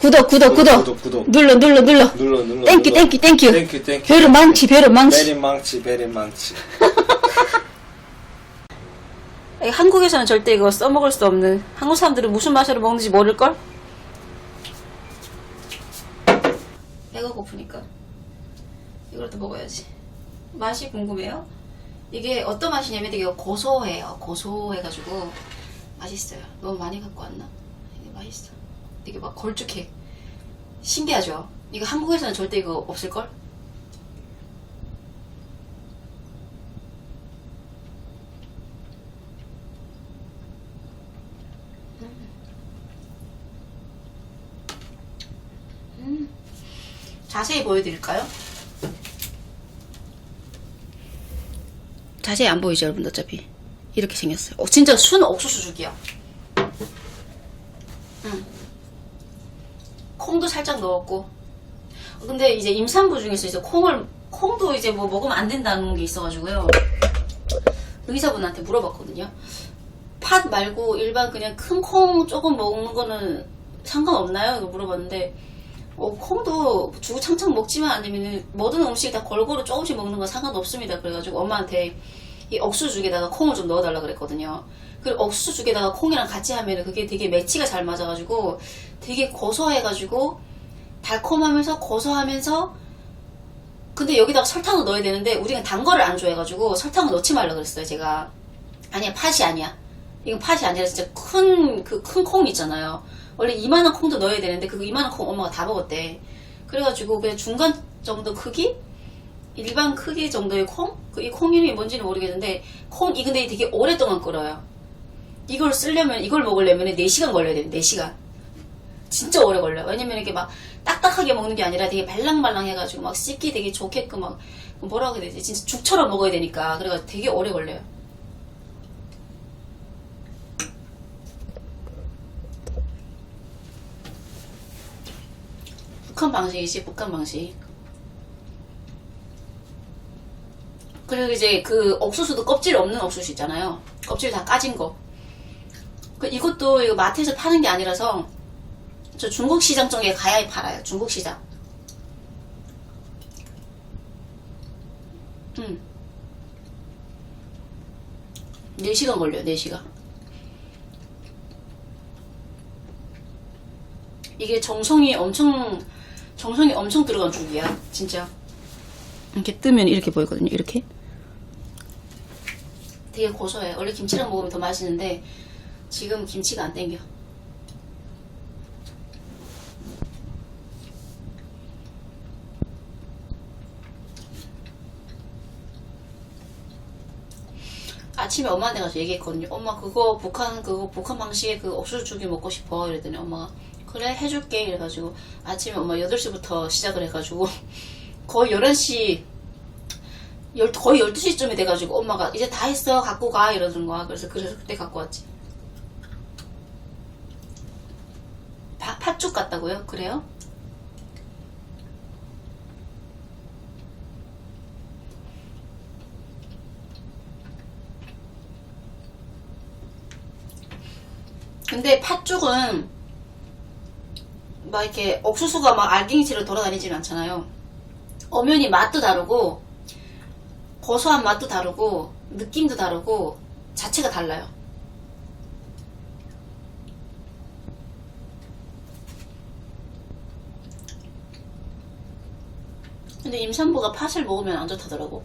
구독, 구독, 구독. 구독, 구독. 눌러, 눌러, 눌러. 눌러 눌러 땡큐, 눌러. 땡큐, 땡큐. 땡큐 땡큐 많지, 별은 많지. 베리 망치 베리 망치 한국에서는 절대 이거 써먹을 수 없는 한국 사람들은 무슨 맛으로 먹는지 모를걸? 배가 고프니까 이거라도 먹어야지 맛이 궁금해요 이게 어떤 맛이냐면 되게 고소해요 고소해가지고 맛있어요 너무 많이 갖고 왔나? 이게 맛있어 되게 막 걸쭉해 신기하죠? 이거 한국에서는 절대 이거 없을걸? 자세히 보여드릴까요? 자세히 안 보이죠, 여러분 어차피 이렇게 생겼어요. 어, 진짜 순 옥수수 죽이야. 콩도 살짝 넣었고. 어, 근데 이제 임산부 중에서 이제 콩을 콩도 이제 뭐 먹으면 안 된다는 게 있어가지고요. 의사분한테 물어봤거든요. 팥 말고 일반 그냥 큰 콩 조금 먹는 거는 상관없나요? 물어봤는데 어, 콩도 주구창창 먹지만 않으면 모든 음식 다 골고루 조금씩 먹는 건 상관없습니다. 그래가지고 엄마한테 이 억수죽에다가 콩을 좀 넣어달라 그랬거든요. 그리고 억수죽에다가 콩이랑 같이 하면 그게 되게 매치가 잘 맞아가지고 되게 고소해가지고 달콤하면서 고소하면서 근데 여기다가 설탕을 넣어야 되는데 우리가 단 거를 안 좋아해가지고 설탕을 넣지 말라 그랬어요 제가. 아니야 팥이 아니야. 이건 팥이 아니라 진짜 큰 그 큰 콩 있잖아요. 원래 이만한 콩도 넣어야 되는데 그 이만한 콩 엄마가 다 먹었대. 그래가지고 그냥 중간 정도 크기 일반 크기 정도의 콩? 그 이 콩 이름이 뭔지는 모르겠는데 콩 이 근데 되게 오랫동안 끓어요 이걸 쓰려면 이걸 먹으려면 4시간 걸려야 돼요 4시간 진짜 오래 걸려요. 왜냐면 이렇게 막 딱딱하게 먹는 게 아니라 되게 말랑말랑 해가지고 막 씹기 되게 좋게끔 막 뭐라고 해야 되지? 진짜 죽처럼 먹어야 되니까. 그래가지고 되게 오래 걸려요. 북한 방식이지, 북한 방식. 그리고 이제 그 옥수수도 껍질 없는 옥수수 있잖아요. 껍질 다 까진 거. 그 이것도 이거 마트에서 파는 게 아니라서 저 중국 시장 쪽에 가야 팔아요. 중국 시장. 음. 4시간 걸려요, 4시간. 이게 정성이 엄청, 정성이 엄청 들어간 죽이야, 진짜. 이렇게 뜨면 이렇게 보이거든요, 이렇게. 되게 고소해요. 원래 김치랑 먹으면 더 맛있는데, 지금 김치가 안 땡겨. 아침에 엄마한테 가서 얘기했거든요. 엄마 그거 북한 그거 북한 방식의 그 옥수수죽이 먹고 싶어 이랬더니 엄마가 그래 해줄게 이래가지고 아침에 엄마 8시부터 시작을 해가지고 거의 11시 열, 거의 12시쯤이 돼가지고 엄마가 이제 다 했어 갖고 가 이러는 거야. 그래서 그래서 그때 갖고 왔지. 파, 팥죽 같다고요? 그래요? 근데 팥죽은 막 이렇게 옥수수가 막 알갱이처럼 돌아다니진 않잖아요. 엄연히 맛도 다르고 고소한 맛도 다르고 느낌도 다르고 자체가 달라요. 근데 임산부가 팥을 먹으면 안 좋다더라고.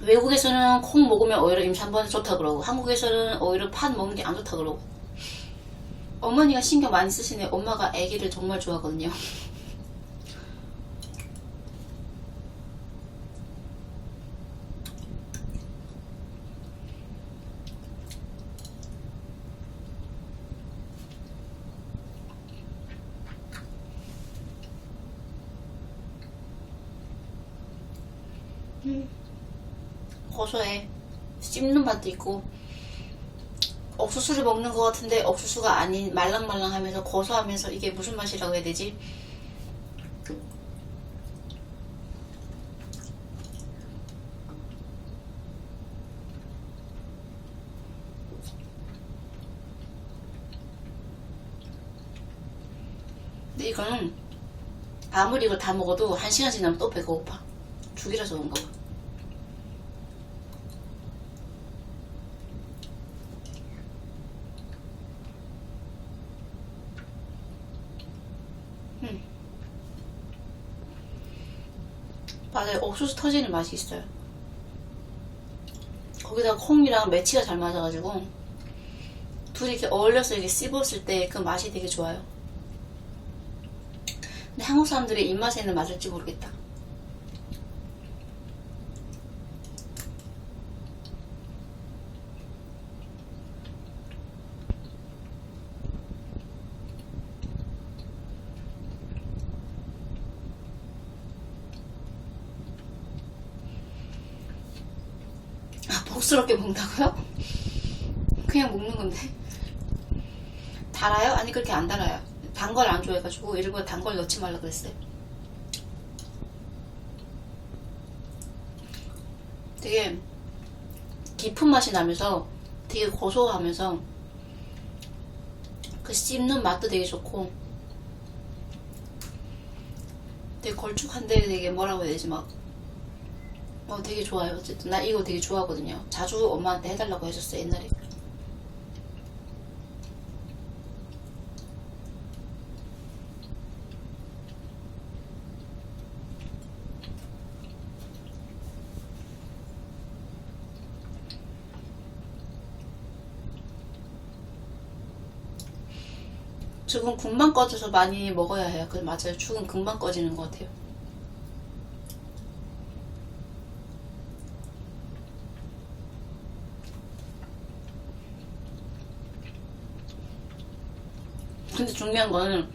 외국에서는 콩 먹으면 오히려 임산부한테 좋다 그러고 한국에서는 오히려 팥 먹는 게 안 좋다 그러고 어머니가 신경 많이 쓰시네 엄마가 아기를 정말 좋아하거든요 고소해 있고 옥수수를 먹는 것 같은데 옥수수가 아닌 말랑말랑하면서 고소하면서 이게 무슨 맛이라고 해야 되지? 이거는 아무리 이걸 다 먹어도 한 시간 지나면 또 배가 고파. 죽이라서 그런 맞아요. 옥수수 터지는 맛이 있어요. 거기다가 콩이랑 매치가 잘 맞아가지고 둘이 이렇게 어울려서 이렇게 씹었을 때 그 맛이 되게 좋아요. 근데 한국 사람들의 입맛에는 맞을지 모르겠다. 아, 복스럽게 먹는다고요? 그냥 먹는 건데. 달아요? 아니, 그렇게 안 달아요. 단 걸 안 좋아해가지고, 일부러 단 걸 넣지 말라 그랬어요. 되게 깊은 맛이 나면서 되게 고소하면서 그 씹는 맛도 되게 좋고 되게 걸쭉한데 되게 뭐라고 해야 되지 막 어, 되게 좋아요. 어쨌든 나 이거 되게 좋아하거든요. 자주 엄마한테 해달라고 해줬어요 옛날에. 죽은 금방 꺼져서 많이 먹어야 해요. 그 맞아요. 죽은 금방 꺼지는 것 같아요. 근데 중요한 거는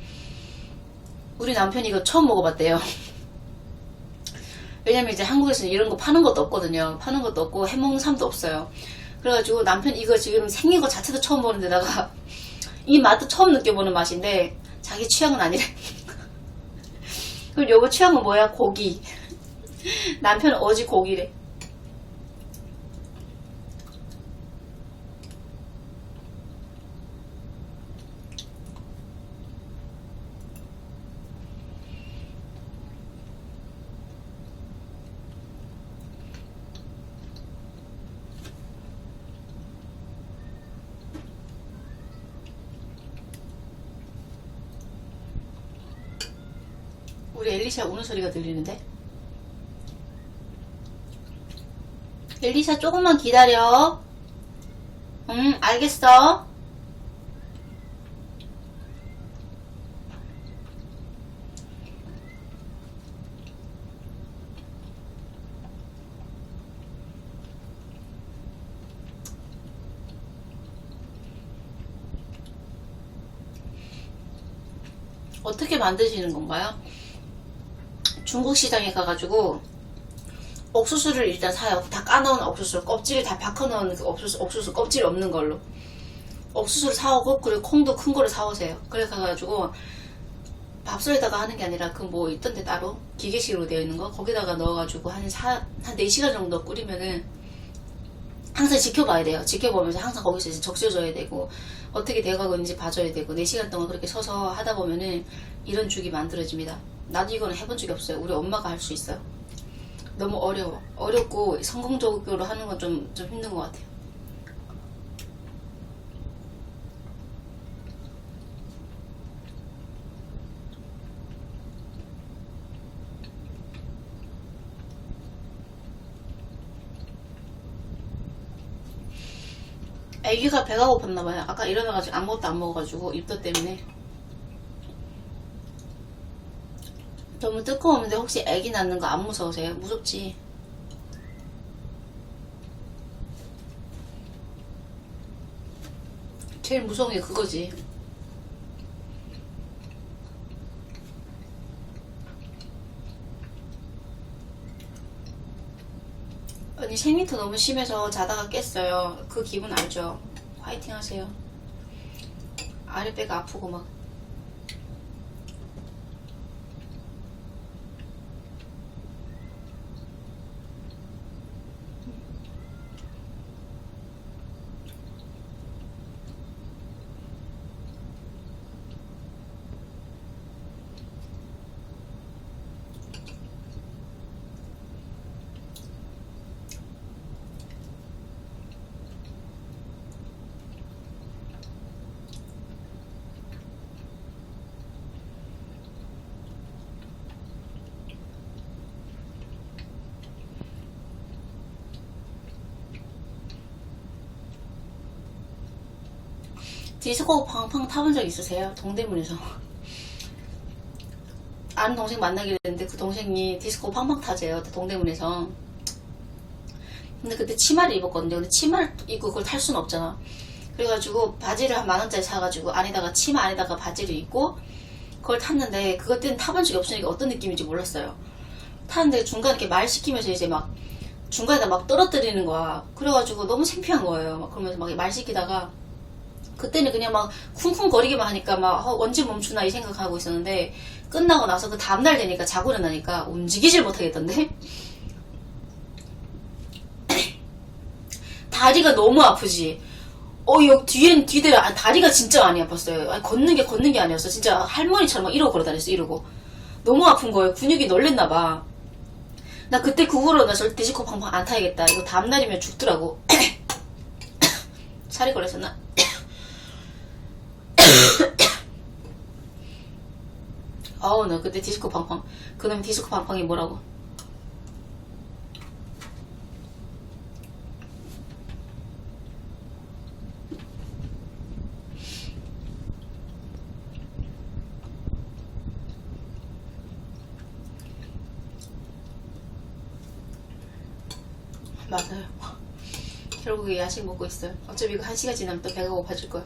우리 남편이 이거 처음 먹어봤대요. 왜냐면 이제 한국에서는 이런 거 파는 것도 없거든요. 파는 것도 없고 해먹는 사람도 없어요. 그래가지고 남편 이거 지금 생긴 거 자체도 처음 보는 데다가 이 맛도 처음 느껴보는 맛인데 자기 취향은 아니래. 그럼 여보 취향은 뭐야? 고기. 남편은 어지 고기래. 우리 엘리샤 우는 소리가 들리는데? 엘리샤 조금만 기다려. 응, 알겠어. 어떻게 만드시는 건가요? 중국 시장에 가가지고 옥수수를 일단 사요. 다 까놓은 옥수수, 껍질을 다 바꿔놓은 그 옥수수, 옥수수 껍질 없는 걸로. 옥수수를 사오고 그리고 콩도 큰 거를 사오세요. 그래 가가지고 밥솥에다가 하는 게 아니라 그 뭐 있던데 따로 기계식으로 되어 있는 거 거기다가 넣어가지고 한 사, 한 4시간 정도 끓이면은 항상 지켜봐야 돼요. 지켜보면서 항상 거기서 이제 적셔줘야 되고 어떻게 돼가고 있는지 봐줘야 되고 4시간 동안 그렇게 서서 하다 보면은 이런 죽이 만들어집니다. 나도 이거는 해본 적이 없어요. 우리 엄마가 할 수 있어요. 너무 어려워. 어렵고 성공적으로 하는 건 좀 좀 힘든 것 같아요. 애기가 배가 고팠나봐요. 아까 일어나가지고 아무것도 안 먹어가지고 입덧 때문에. 너무 뜨거우는데 혹시 애기 낳는 거 안 무서우세요? 무섭지? 제일 무서운 게 그거지. 언니 생리터 너무 심해서 자다가 깼어요. 그 기분 알죠? 화이팅 하세요. 아랫배가 아프고 막. 디스코 팡팡 타본 적 있으세요? 동대문에서. 아는 동생 만나게 됐는데 그 동생이 디스코 팡팡 타재요. 동대문에서. 근데 그때 치마를 입었거든요. 근데 치마를 입고 그걸 탈 수는 없잖아. 그래가지고 바지를 한 만원짜리 사가지고 안에다가 치마 안에다가 바지를 입고 그걸 탔는데 그것 때는 타본 적이 없으니까 어떤 느낌인지 몰랐어요. 타는데 중간에 이렇게 말 시키면서 이제 막 중간에다 막 떨어뜨리는 거야. 그래가지고 너무 창피한 거예요. 막 그러면서 막 말 시키다가 그때는 그냥 막 쿵쿵거리기만 하니까 막 어, 언제 멈추나 이 생각하고 있었는데 끝나고 나서 그 다음날 되니까 자고 일어나니까 움직이질 못하겠던데 다리가 너무 아프지 어, 여 뒤엔 뒤대 아, 다리가 진짜 많이 아팠어요. 아니, 걷는 게 걷는 게 아니었어. 진짜 할머니처럼 막 이러고 걸어 다녔어. 이러고 너무 아픈 거예요. 근육이 널렸나 봐. 나 그때 그 후로 나 절대 디스코 팡팡 안 타야겠다. 이거 다음 날이면 죽더라고. 살이 걸렸었나? 아우 나 그때 디스코 팡팡 그놈 디스코 팡팡이 뭐라고? 맞아요. 결국에 야식 먹고 있어요. 어차피 이거 한 시간 지나면 또 배가 고파질 거야.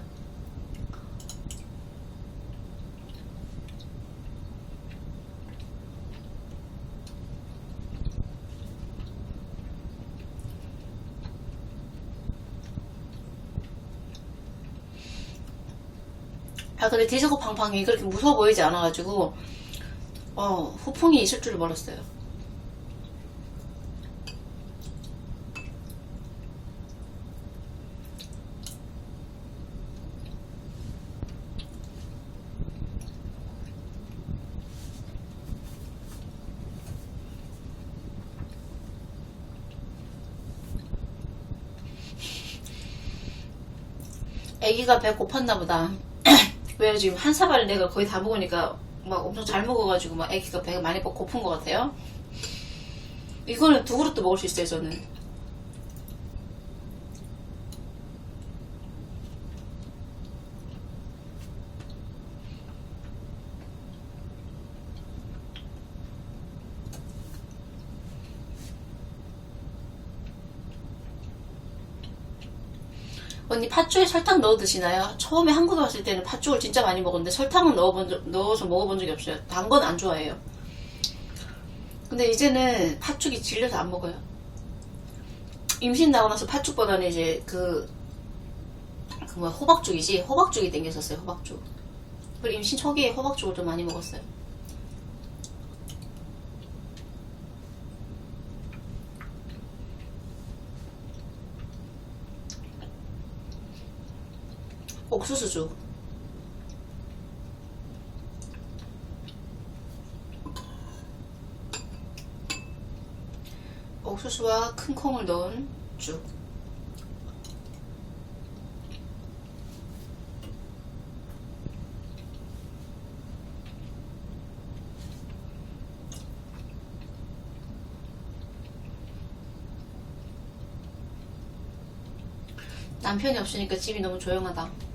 아 근데 디스코 팡팡이 그렇게 무서워 보이지 않아가지고 어 후풍이 있을 줄 몰랐어요. 애기가 배 고팠나 보다. 왜요? 지금 한 사발을 내가 거의 다 먹으니까 막 엄청 잘 먹어가지고 막 애기가 배가 많이 고픈 것 같아요. 이거는 두 그릇도 먹을 수 있어요, 저는. 언니 팥죽에 설탕 넣어 드시나요? 처음에 한국에 왔을 때는 팥죽을 진짜 많이 먹었는데 설탕은 넣어본 적, 넣어서 먹어본 적이 없어요. 단 건 안 좋아해요. 근데 이제는 팥죽이 질려서 안 먹어요. 임신 나고 나서 팥죽보다는 이제 그, 그 뭐야, 호박죽이지? 호박죽이 땡겼었어요, 호박죽. 그리고 임신 초기에 호박죽을 좀 많이 먹었어요. 옥수수죽. 옥수수와 큰 콩을 넣은 죽. 남편이 없으니까 집이 너무 조용하다.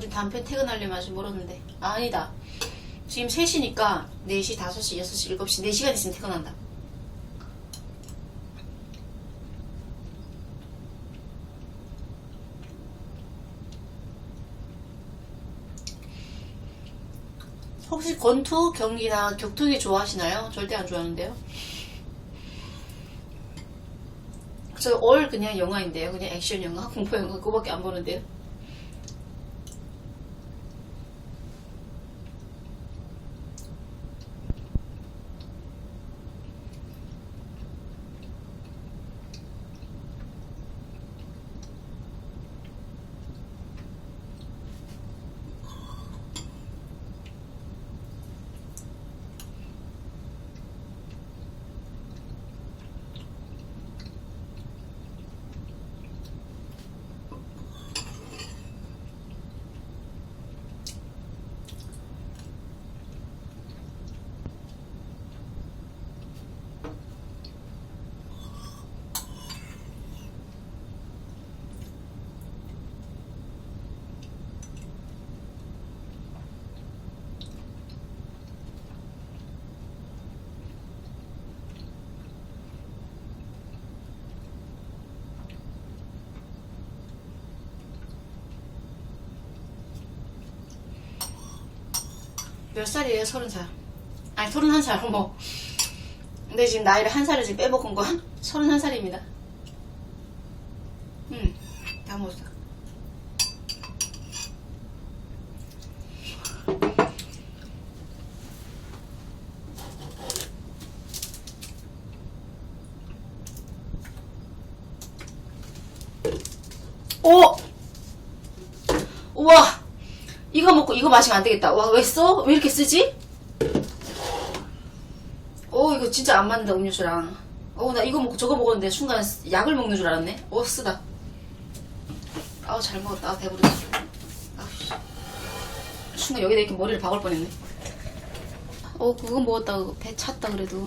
우리 남편 퇴근하려면 아직 멀었는데. 아, 아니다. 지금 3시니까 4시, 5시, 6시, 7시, 4시간 있으면 퇴근한다. 혹시 권투, 경기나 격투기 좋아하시나요? 절대 안 좋아하는데요. 저 올 그냥 영화인데요. 그냥 액션 영화, 공포 영화 그거밖에 안 보는데요. 몇 살이에요? 서른 살. 아니, 서른 한 살, 어머. 근데 지금 나이를 한 살을 지금 빼먹은 거 서른 한 살입니다. 응, 다 먹었어. 오! 우와! 이거 마시면 안 되겠다. 와, 왜 써? 왜 이렇게 쓰지? 어, 이거 진짜 안 맞는다, 음료수랑. 어, 나 이거 먹고 저거 먹었는데 순간 약을 먹는 줄 알았네? 어, 쓰다. 아우, 잘 먹었다. 아, 배부르다. 씨. 순간 여기다 이렇게 머리를 박을 뻔했네. 어, 그거 먹었다. 그거 배 찼다, 그래도.